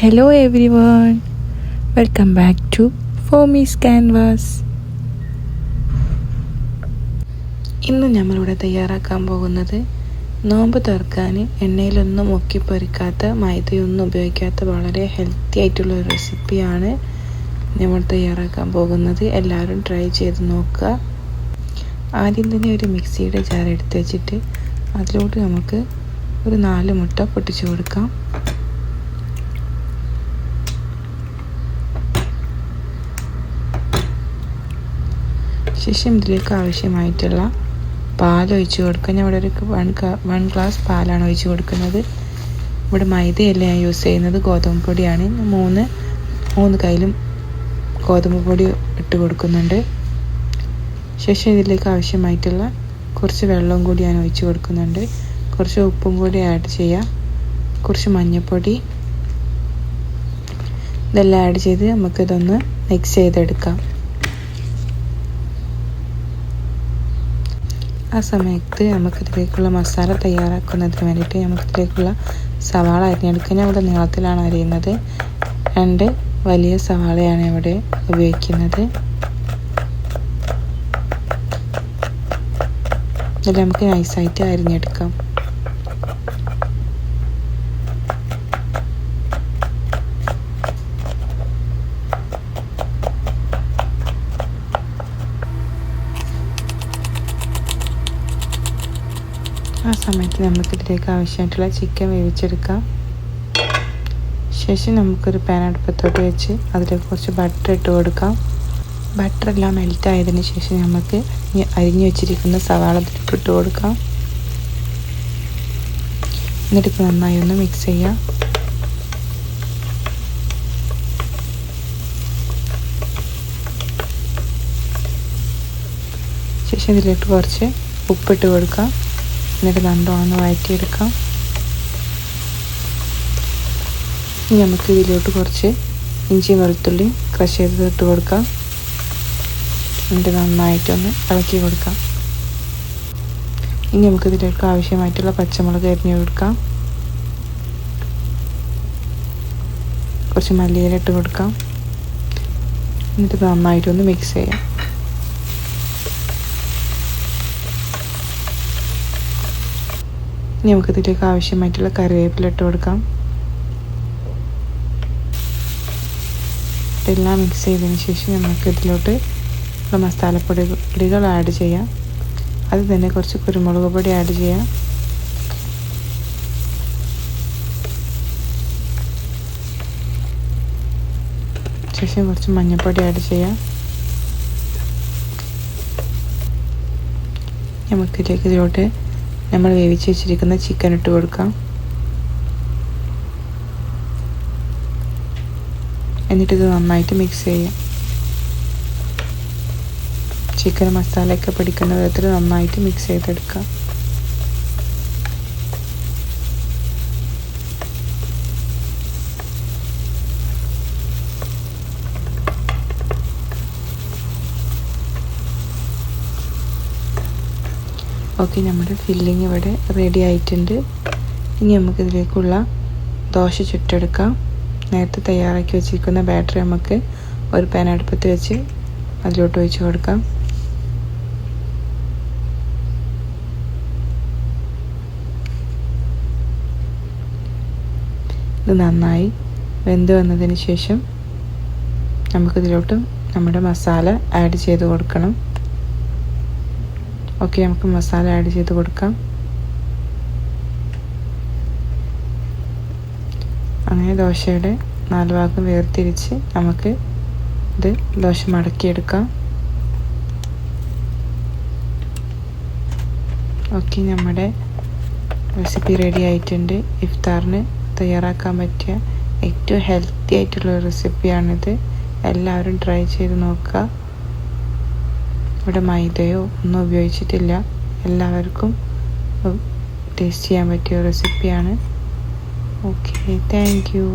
Hello everyone welcome back to ഫോമീസ് canvas ഇന്ന് നമ്മളിവിടെ തയ്യാറാക്കാൻ പോകുന്നത് നോമ്പ് തുറക്കാൻ എണ്ണയിലൊന്നും മുക്കി പൊരിക്കാത്ത മൈദയൊന്നും ഉപയോഗിക്കാത്ത വളരെ ഹെൽത്തി ആയിട്ടുള്ള ഒരു റെസിപ്പിയാണ് നമ്മൾ തയ്യാറാക്കാൻ പോകുന്നത്. എല്ലാവരും ട്രൈ ചെയ്ത് നോക്കുക. ആദ്യം തന്നെ ഒരു മിക്സിയുടെ ജാർ എടുത്ത് വെച്ചിട്ട് അതിലോട്ട് നമുക്ക് ഒരു നാല് മുട്ട പൊട്ടിച്ചു കൊടുക്കാം. ശേഷം ഇതിലേക്ക് ആവശ്യമായിട്ടുള്ള പാൽ ഒഴിച്ച് കൊടുക്കുക. ഞാൻ ഇവിടെ ഒരു വൺ വൺ ഗ്ലാസ് പാലാണ് ഒഴിച്ച് കൊടുക്കുന്നത്. ഇവിടെ മൈദയല്ല ഞാൻ യൂസ് ചെയ്യുന്നത്. ഗോതമ്പ് പൊടിയാണ്. മൂന്ന് മൂന്ന് കയ്യിലും ഗോതമ്പ് പൊടി ഇട്ട് കൊടുക്കുന്നുണ്ട്. ശേഷം ഇതിലേക്ക് ആവശ്യമായിട്ടുള്ള കുറച്ച് വെള്ളവും കൂടി ഞാൻ ഒഴിച്ച് കൊടുക്കുന്നുണ്ട്. കുറച്ച് ഉപ്പും കൂടി ആഡ് ചെയ്യാം. കുറച്ച് മഞ്ഞൾപ്പൊടി ഇതെല്ലാം ആഡ് ചെയ്ത് നമുക്കിതൊന്ന് മിക്സ് ചെയ്തെടുക്കാം. ആ സമയത്ത് നമുക്കിതിലേക്കുള്ള മസാല തയ്യാറാക്കുന്നതിന് വേണ്ടിയിട്ട് നമുക്കിതിലേക്കുള്ള സവാള അരിഞ്ഞെടുക്കാൻ ഞാൻ ഇവിടെ നീളത്തിലാണ് അരിയുന്നത്. രണ്ട് വലിയ സവാളയാണ് ഇവിടെ ഉപയോഗിക്കുന്നത്. ഇതിൽ നമുക്ക് നൈസായിട്ട് അരിഞ്ഞെടുക്കാം ആ സമയത്ത് നമുക്ക് ഇതിലേക്ക് ആവശ്യമായിട്ടുള്ള ചിക്കൻ വേവിച്ചെടുക്കാം. ശേഷം നമുക്കൊരു പാൻ അടുപ്പത്തോട്ട് വെച്ച് അതിലേക്ക് കുറച്ച് ബട്ടർ ഇട്ട് കൊടുക്കാം. ബട്ടർ എല്ലാം മെൽറ്റ് ആയതിനു ശേഷം നമുക്ക് അരിഞ്ഞു വെച്ചിരിക്കുന്ന സവാള ഇട്ട് കൊടുക്കാം. എന്നിട്ട് നന്നായി ഒന്ന് മിക്സ് ചെയ്യാം. ശേഷം ഇതിലിട്ട് കുറച്ച് ഉപ്പിട്ട് കൊടുക്കാം. എന്നിട്ട് നല്ലോണം വഴറ്റിയെടുക്കാം. ഇനി നമുക്ക് ഇതിലോട്ട് കുറച്ച് ഇഞ്ചി വെളുത്തുള്ളി ക്രഷ് ചെയ്ത് ഇട്ട് കൊടുക്കാം. എന്നിട്ട് നന്നായിട്ടൊന്ന് ഇളക്കി കൊടുക്കാം. ഇനി നമുക്ക് ഇതിലേക്ക് ആവശ്യമായിട്ടുള്ള പച്ചമുളക് അരിഞ്ഞു കൊടുക്കാം. കുറച്ച് മല്ലിയില ഇട്ട് കൊടുക്കാം. എന്നിട്ട് നന്നായിട്ടൊന്ന് മിക്സ് ചെയ്യാം. ഇനി നമുക്കിതിലേക്ക് ആവശ്യമായിട്ടുള്ള കറിവേപ്പില ഇട്ട് കൊടുക്കാം. എല്ലാം മിക്സ് ചെയ്തതിന് ശേഷം നമുക്ക് ഇതിലോട്ട് മസാലപ്പൊടി പൊടികൾ ആഡ് ചെയ്യാം. അത് തന്നെ കുറച്ച് കുരുമുളക് പൊടി ആഡ് ചെയ്യാം. ശേഷം കുറച്ച് മഞ്ഞൾപ്പൊടി ആഡ് ചെയ്യാം. നമുക്കിതിലേക്ക് ഇതിലോട്ട് നമ്മൾ വേവിച്ച് വെച്ചിരിക്കുന്ന ചിക്കൻ ഇട്ട് കൊടുക്കാം. എന്നിട്ടിത് നന്നായിട്ട് മിക്സ് ചെയ്യാം. ചിക്കൻ മസാലയൊക്കെ പിടിക്കുന്ന വിധത്തിൽ നന്നായിട്ട് മിക്സ് ചെയ്തെടുക്കാം. ഓക്കെ നമ്മുടെ ഫില്ലിംഗ് ഇവിടെ റെഡി ആയിട്ടുണ്ട്. ഇനി നമുക്കിതിലേക്കുള്ള ദോശ ചുട്ടെടുക്കാം. നേരത്തെ തയ്യാറാക്കി വെച്ചിരിക്കുന്ന ബാറ്ററി നമുക്ക് ഒരു പാൻ അടുപ്പത്ത് വെച്ച് അതിലോട്ട് ഒഴിച്ച് കൊടുക്കാം. ഇത് നന്നായി വെന്ത് വന്നതിന് ശേഷം നമുക്കിതിലോട്ട് നമ്മുടെ മസാല ആഡ് ചെയ്ത് കൊടുക്കണം. ഓക്കെ നമുക്ക് മസാല ആഡ് ചെയ്ത് കൊടുക്കാം. അങ്ങനെ ദോശയുടെ നാല് ഭാഗം വേർതിരിച്ച് നമുക്ക് ഇത് ദോശ മടക്കിയെടുക്കാം. ഓക്കെ നമ്മുടെ റെസിപ്പി റെഡി ആയിട്ടുണ്ട്. ഇഫ്താറിന് തയ്യാറാക്കാൻ പറ്റിയ ഏറ്റവും ഹെൽത്തി ആയിട്ടുള്ള റെസിപ്പിയാണിത് എല്ലാവരും ട്രൈ ചെയ്ത് നോക്കുക. ഇവിടെ മൈദയോ ഒന്നും ഉപയോഗിച്ചിട്ടില്ല. എല്ലാവർക്കും ടേസ്റ്റ് ചെയ്യാൻ പറ്റിയ റെസിപ്പിയാണ് ഓക്കെ താങ്ക് യു